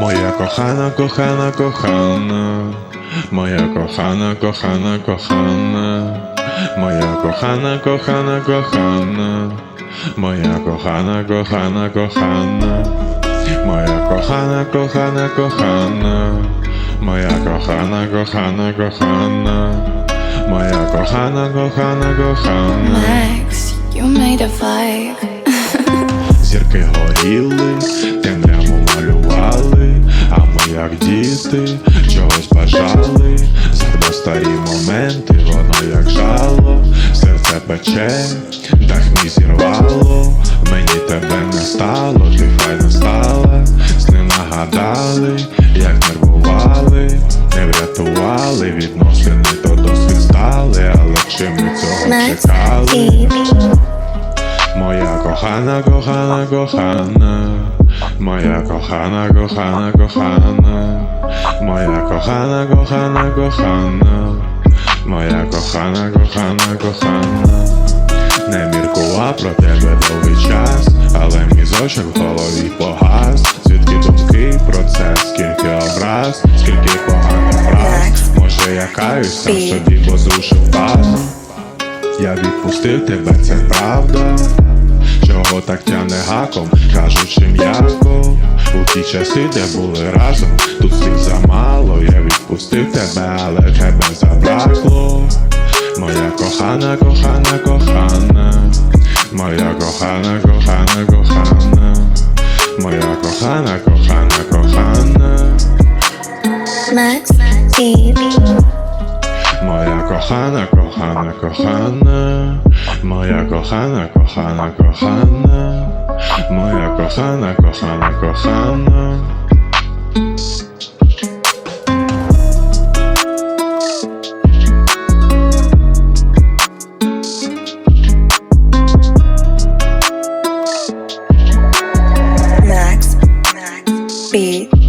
Моя кохана, кохана, кохана, моя кохана, кохана, кохана, моя кохана, кохана, кохана, моя кохана, кохана, кохана, моя кохана, кохана, кохана, моя кохана, кохана, кохана, моя кохана, кохана, кохана. Max, you made a vibe. Зірки горіли, бажали. Згадав старі моменти, воно як жало, серце пече, дах мій зірвало, мені тебе не стало, ти файна стала, сни нагадали, як нервували, не врятували, відносини то досвід стали, але чи ми цього чекали? Моя кохана, кохана, кохана, моя кохана, кохана, кохана, моя кохана, кохана, моя кохана, кохана, кохана, не міркував про тебе довгий час, але мій зочок в голові погас. Звідки думки про це, скільки образ, скільки поганих фраз, може я каюсь сам собі, бо зрушив тазом. Я відпустив тебе, це правда. Чого так тяне гаком, кажучи м'яко У ті часи, де були разом, Upusty ale chyba zabrakło. Moja kochana, kochana, kochana. Moja kochana, kochana, kochana. Moja kochana, kochana, kochana. Max Moja kochana, kochana, kochana. Moja kochana, kochana, kochana. Moja kochana, kochana, kochana. be